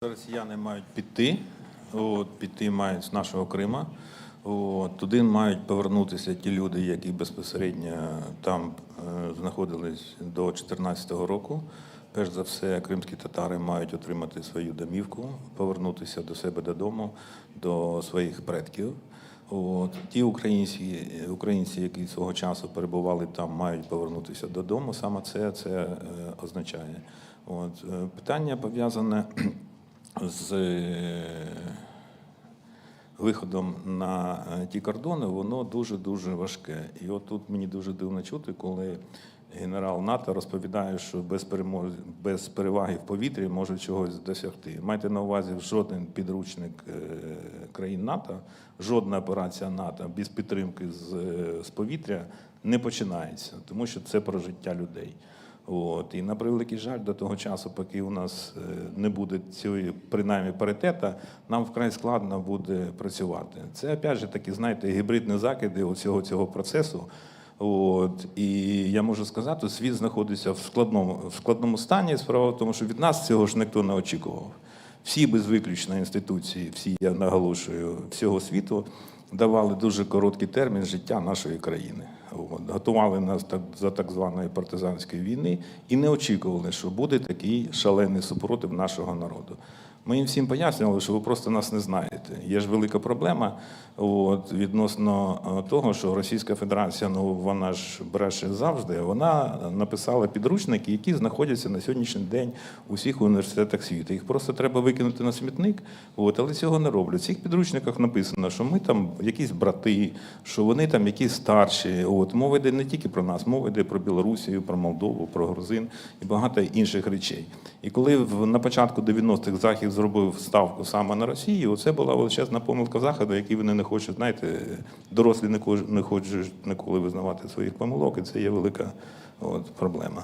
Росіяни мають піти, от, піти мають з нашого Крима. От, туди мають повернутися ті люди, які безпосередньо там е, знаходились до 2014 року. Перш за все, кримські татари мають отримати свою домівку, повернутися до себе додому, до своїх предків. От, ті українці, українці, які свого часу перебували там, мають повернутися додому. Саме це, це е, означає. От, е, питання пов'язане з е, виходом на е, ті кордони, воно дуже-дуже важке. І от тут мені дуже дивно чути, коли генерал НАТО розповідає, що без, перемоги, без переваги в повітрі можуть чогось досягти. Майте на увазі, жоден підручник е, країн НАТО, жодна операція НАТО без підтримки з, з повітря не починається, тому що це про життя людей. От. І на превеликий жаль, до того часу, поки у нас е, не буде цієї принаймні паритета, нам вкрай складно буде працювати. Це опять же такі, знаєте, гібридні закиди усього цього процесу. От. І я можу сказати, світ знаходиться в складному, в складному стані. Справа в тому, що від нас цього ж ніхто не очікував. Всі без виключно інституції, всі я наголошую, всього світу давали дуже короткий термін життя нашої країни. От. Готували нас так за так званої партизанської війни і не очікували, що буде такий шалений супротив нашого народу. Ми їм всім пояснювали, що ви просто нас не знаєте. Є ж велика проблема от, відносно е, того, що Російська Федерація, ну вона ж бреше завжди. Вона написала підручники, які знаходяться на сьогоднішній день у всіх університетах світу. Їх просто треба викинути на смітник, от, але цього не роблять. В цих підручниках написано, що ми там якісь брати, що вони там якісь старші. От мова йде не тільки про нас, мова йде про Білорусію, про Молдову, про грузин і багато інших речей. І коли на початку 90-х Захід зробив ставку саме на Росію, це була величезна помилка Заходу, який вони не хочуть, знаєте, дорослі не хочуть ніколи визнавати своїх помилок, і це є велика от, проблема.